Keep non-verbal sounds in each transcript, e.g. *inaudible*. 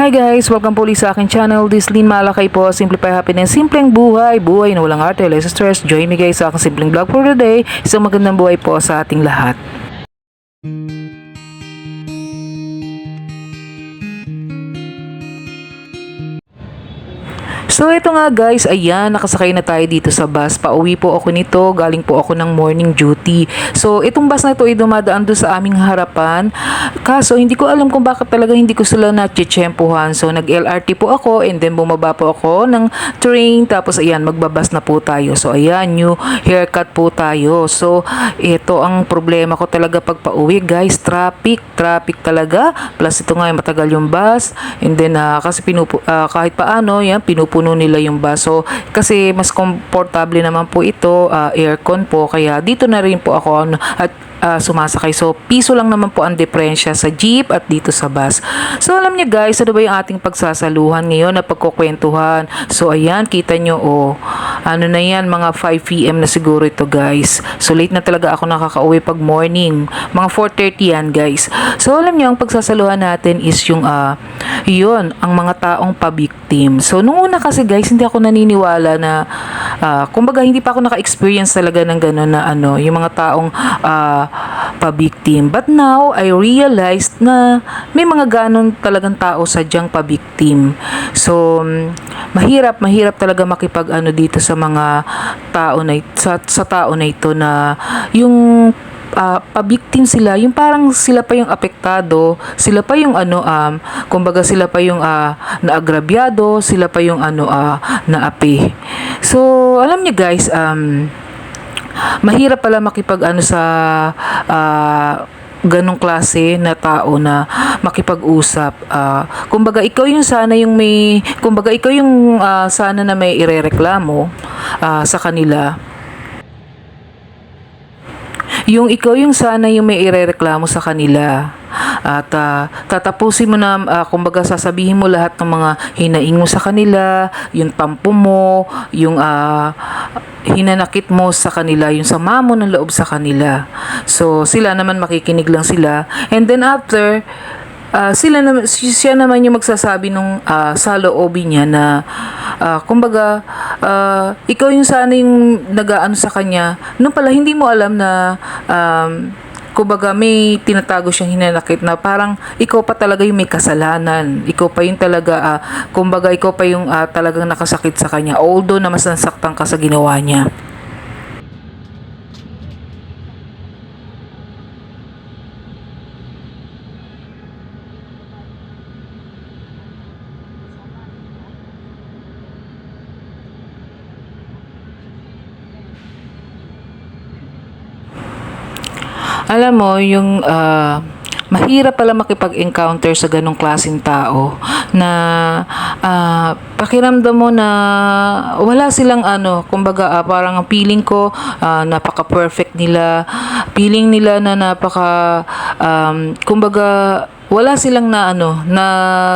Hi guys! Welcome po ulit sa aking channel. This Lynn Malakay po. Simplify Happiness. Simpleng buhay. Buhay na walang arte. Less stress. Join me guys sa aking simpleng vlog for today. Isang magandang buhay po sa ating lahat. So ito nga guys, ayan, nakasakay na tayo dito sa bus. Pauwi po ako nito, galing po ako ng morning duty. So itong bus na ito ay dumadaan doon sa aming harapan. Kaso hindi ko alam kung bakit talaga hindi ko sila na-tsempuhan. So nag-LRT po ako and then bumaba po ako ng train. Tapos ayan, magbabas na po tayo. So ayan, new haircut po tayo. So ito ang problema ko talaga pag pauwi guys. Traffic, traffic talaga. Plus ito nga, matagal yung bus. And then ah, kasi pinupu, ah, kahit paano, yan, pinupuno nila yung bus. So, kasi mas komportable naman po ito, ah, aircon po. Kaya dito na rin po ako at ah, sumasakay. So, piso lang naman po ang diferensya sa jeep at dito sa bus. So, alam niyo guys, ano ba yung ating pagsasaluhan ngayon na pagkukwentuhan? So, ayan, kita nyo, oh, ano na yan, mga 5 p.m. na siguro ito guys. So, late na talaga ako nakakauwi pag morning. Mga 4.30 yan guys. So, alam niyo, ang pagsasaluhan natin is yung, ah, yun, ang mga taong pabiktim. So, nung una kasi guys, hindi ako naniniwala na, ah, kumbaga, hindi pa ako naka-experience talaga ng gano'n na ano, yung mga taong ah, pabiktim. But now, I realized na may mga ganon talagang tao sadyang pabiktim. So, mm, mahirap, mahirap talaga makipag ano dito sa mga tao na, sa, sa tao na ito na yung ah, pabiktim sila, yung parang sila pa yung apektado, sila pa yung ano, um, kumbaga sila pa yung ah, naagrabyado, sila pa yung ano, ah, naapi. So, alam niyo guys, um, mahirap pala makipag ano sa ah, ganong klase na tao na makipag-usap. Ah, kumbaga ikaw yung sana yung may kumbaga ikaw yung ah, sana na may irereklamo ah, sa kanila. Yung ikaw yung sana yung may irereklamo sa kanila. At ah, tatapusin mo na, ah, kumbaga sasabihin mo lahat ng mga hinaing mo sa kanila, yung tampo mo, yung ah, hinanakit mo sa kanila, yung sama mo ng loob sa kanila. So, sila naman makikinig lang sila. And then after, ah, sila si- siya naman yung magsasabi nung ah, sa loobin niya na, ah, kumbaga, ah, ikaw yung sana yung nagaano sa kanya, nung pala hindi mo alam na, um, kumbaga may tinatago siyang hinanakit na parang ikaw pa talaga yung may kasalanan. Ikaw pa yung talaga, ah, kumbaga ikaw pa yung ah, talagang nakasakit sa kanya. Although na mas nasaktan ka sa ginawa niya. Alam mo, yung ah, mahirap pala makipag-encounter sa ganong klaseng tao na ah, pakiramdam mo na wala silang ano, kumbaga ah, parang ang feeling ko ah, napaka-perfect nila, feeling nila na napaka um, kumbaga wala silang na ano na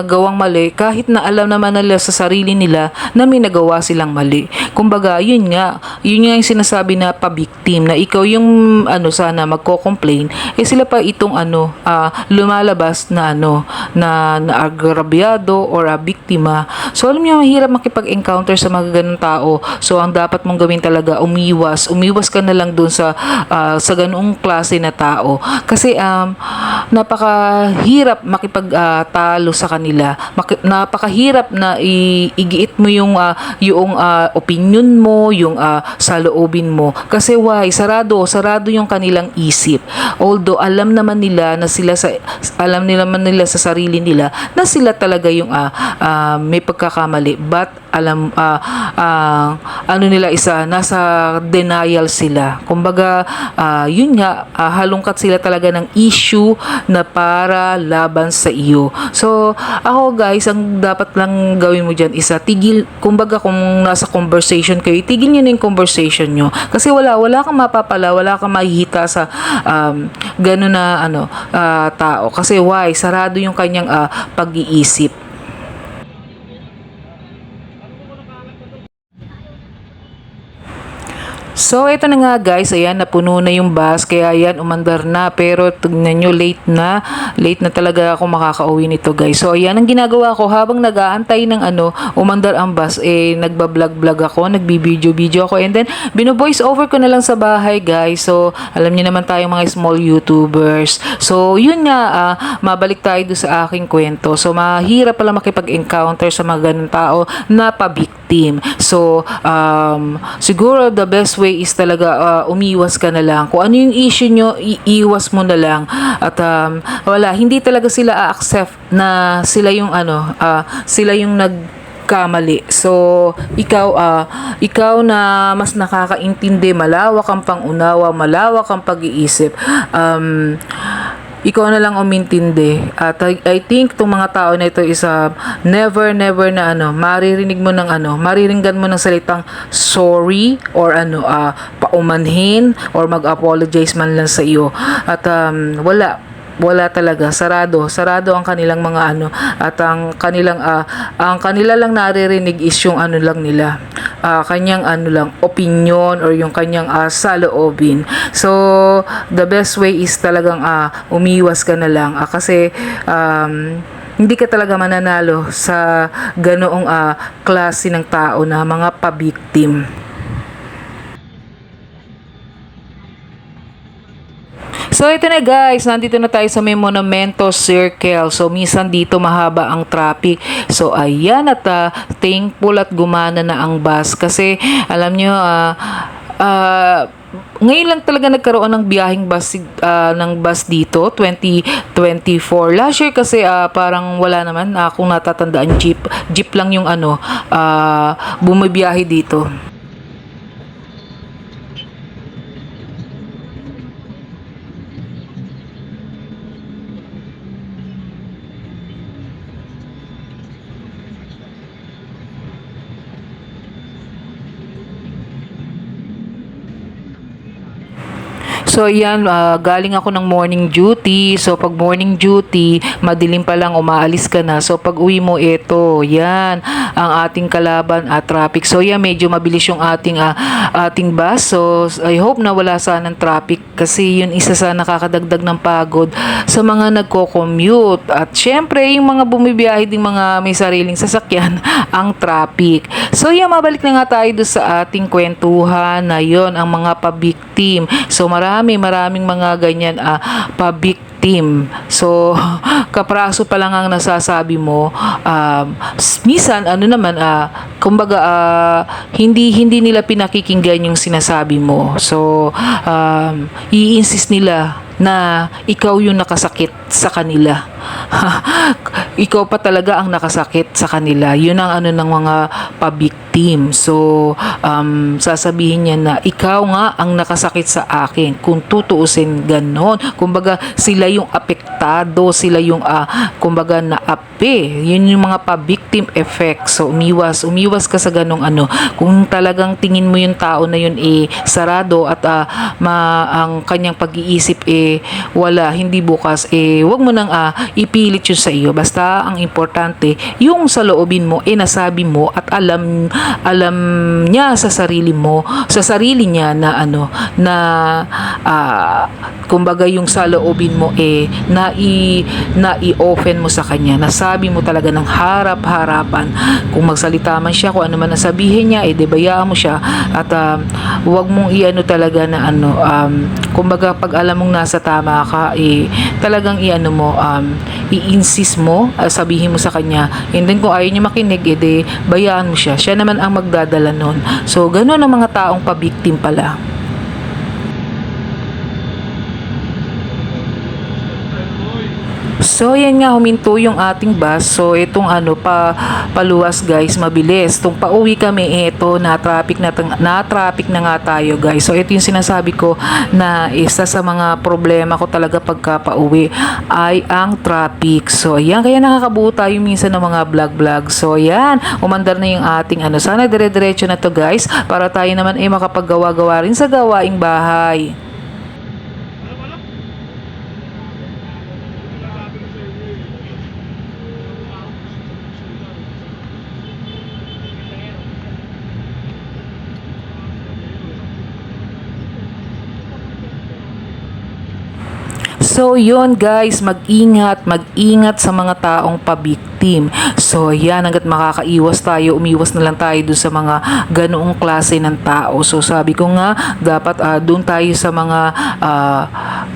gawang mali kahit na alam naman nila sa sarili nila na may nagawa silang mali. Kumbaga, yun nga, yun nga yung sinasabi na pabiktim na ikaw yung ano sana magko-complain eh sila pa itong ano ah, lumalabas na ano na naagrabyado or a biktima. So alam niyo mahirap makipag-encounter sa mga ganung tao. So ang dapat mong gawin talaga umiwas, umiwas ka na lang doon sa ah, sa ganung klase na tao kasi um napakahirap makipagtalo sa kanila. Maki- napakahirap na i- igiit mo yung ah, yung ah, opinion mo, yung ah, saloobin mo. Kasi why? Sarado, sarado yung kanilang isip. Although alam naman nila na sila sa alam nila naman nila sa sarili nila na sila talaga yung ah, ah, may pagkakamali. But alam ah, ah, ano nila isa nasa denial sila. Kumbaga ah, yun nga ah, halongkat sila talaga ng issue na para laban sa iyo. So ako guys, ang dapat lang gawin mo diyan isa tigil kumbaga kung nasa conversation kayo, tigil niyo na yung conversation nyo. Kasi wala wala kang mapapala, wala kang mahihita sa um, gano'n na ano ah, tao. Kasi why? Sarado yung kanyang ah, pag-iisip. So, ito na nga guys, ayan, napuno na yung bus, kaya ayan, umandar na, pero tignan nyo, late na, late na talaga ako makakauwi nito guys. So, ayan, ang ginagawa ko, habang nag-aantay ng ano, umandar ang bus, eh, nagbablog-vlog ako, nagbibideo-video ako, and then, bino-voice over ko na lang sa bahay guys. So, alam niyo naman tayong mga small YouTubers. So, yun nga, ah, mabalik tayo doon sa aking kwento. So, mahirap pala makipag-encounter sa mga ganun tao na pa-victim. So, um, siguro the best way is talaga ah, umiwas ka na lang. Kung ano yung issue nyo, iiwas mo na lang. At um, wala, hindi talaga sila a-accept na sila yung ano, ah, sila yung nag kamali. So, ikaw ah ikaw na mas nakakaintindi, malawak ang pangunawa, malawak ang pag-iisip. Um, ikaw na lang umintindi. At I, I think itong mga tao na ito is ah, never, never na ano, maririnig mo ng ano, mariringgan mo ng salitang sorry or ano, ah, paumanhin or mag-apologize man lang sa iyo. At um, wala, wala talaga. Sarado. Sarado ang kanilang mga ano. At ang kanilang ah, ang kanila lang naririnig is yung ano lang nila ah, kanyang ano lang opinion or yung kanyang uh, saloobin so the best way is talagang ah, umiwas ka na lang Ah, kasi um, hindi ka talaga mananalo sa ganoong ah, klase ng tao na mga pabiktim. So ito na guys, nandito na tayo sa may Monumento Circle. So minsan dito mahaba ang traffic. So ayan at ah, thankful at gumana na ang bus. Kasi alam nyo ah ah, ngayon lang talaga nagkaroon ng biyaheng bus ah, ng bus dito 2024 last year kasi ah, parang wala naman. Uh, kung natatandaan jeep jeep lang yung ano ah, bumibiyahe dito So yan, ah, galing ako ng morning duty. So pag morning duty, madilim pa lang umaalis ka na. So pag uwi mo ito, yan ang ating kalaban at traffic. So yan, medyo mabilis yung ating ah, ating bus. So I hope na wala sana ng traffic kasi yun isa sa nakakadagdag ng pagod sa mga nagko-commute. At syempre, yung mga bumibiyahe ding mga may sariling sasakyan, *laughs* ang traffic. So yan, mabalik na nga tayo doon sa ating kwentuhan na yon ang mga pabiktim. So marami, maraming mga ganyan ah, pabiktim. So, *laughs* kapraso pa lang ang nasasabi mo. Um, minsan, ano naman, ah, kumbaga, ah, hindi, hindi nila pinakikinggan yung sinasabi mo. So, um, i-insist nila na ikaw yung nakasakit sa kanila. *laughs* ikaw pa talaga ang nakasakit sa kanila. Yun ang ano ng mga pabiktim. So, um, sasabihin niya na ikaw nga ang nakasakit sa akin. Kung tutuusin ganon. Kumbaga, sila yung apektado, sila yung, ah, kumbaga, naapi. Yun yung mga pabiktim effect. So, umiwas. Umiwas ka sa ganong ano. Kung talagang tingin mo yung tao na yun eh, sarado at ah, ma, ang kanyang pag-iisip eh, wala, hindi bukas, eh, wag mo nang ah, ipilit yun sa iyo. Basta, ang importante, yung sa loobin mo, eh, nasabi mo at alam, alam niya sa sarili mo, sa sarili niya na ano, na, ah, kumbaga yung sa loobin mo, eh, na i, na i-open mo sa kanya. Nasabi mo talaga ng harap-harapan. Kung magsalita man siya, kung ano man ang sabihin niya, eh, debayaan mo siya. At, um, wag mong i-ano talaga na ano, um, kumbaga pag alam mong nasa tama ka, eh, talagang i-ano mo, um, i-insist mo, ah, sabihin mo sa kanya, and then kung ayaw niya makinig, eh, de, bayaan mo siya. Siya naman ang magdadala nun. So, ganun ang mga taong pabiktim pala. So, yan nga, huminto yung ating bus. So, itong ano, pa, paluwas guys, mabilis. Itong pauwi kami, eh, ito, na-traffic na, na-traffic na nga tayo guys. So, ito yung sinasabi ko na isa sa mga problema ko talaga pagka pauwi ay ang traffic. So, ayan, kaya nakakabuo tayo minsan ng mga vlog-vlog. So, ayan, umandar na yung ating ano. Sana dire-diretso na to guys para tayo naman ay makapaggawa-gawa rin sa gawaing bahay. So yun guys, mag-ingat, mag-ingat sa mga taong pabiktim. So yan, hanggat makakaiwas tayo, umiwas na lang tayo doon sa mga ganoong klase ng tao. So sabi ko nga, dapat ah, doon tayo sa mga ah,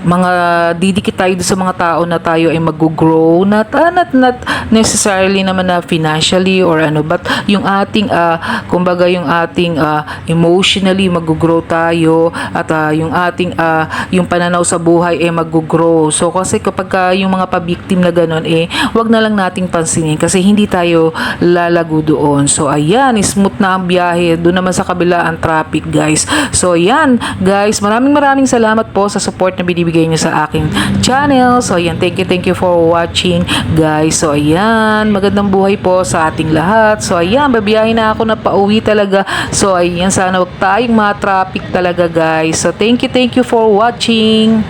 mga didikit tayo sa mga tao na tayo ay mag-grow not, ah, not, not necessarily naman na financially or ano but yung ating ah, kumbaga yung ating ah, emotionally mag-grow tayo at ah, yung ating ah, yung pananaw sa buhay ay mag-grow. So kasi kapag ah, yung mga pabiktim na ganun eh wag na lang nating pansinin kasi hindi tayo lalago doon. So ayan smooth na ang biyahe. Doon naman sa kabila ang traffic guys. So ayan guys maraming maraming salamat po sa support na binibigay niyo sa aking channel. So ayan thank you thank you for watching guys. So ayan magandang buhay po sa ating lahat. So ayan babiyahin na ako na pauwi talaga. So ayan sana wag tayong ma-traffic talaga guys. So thank you thank you for watching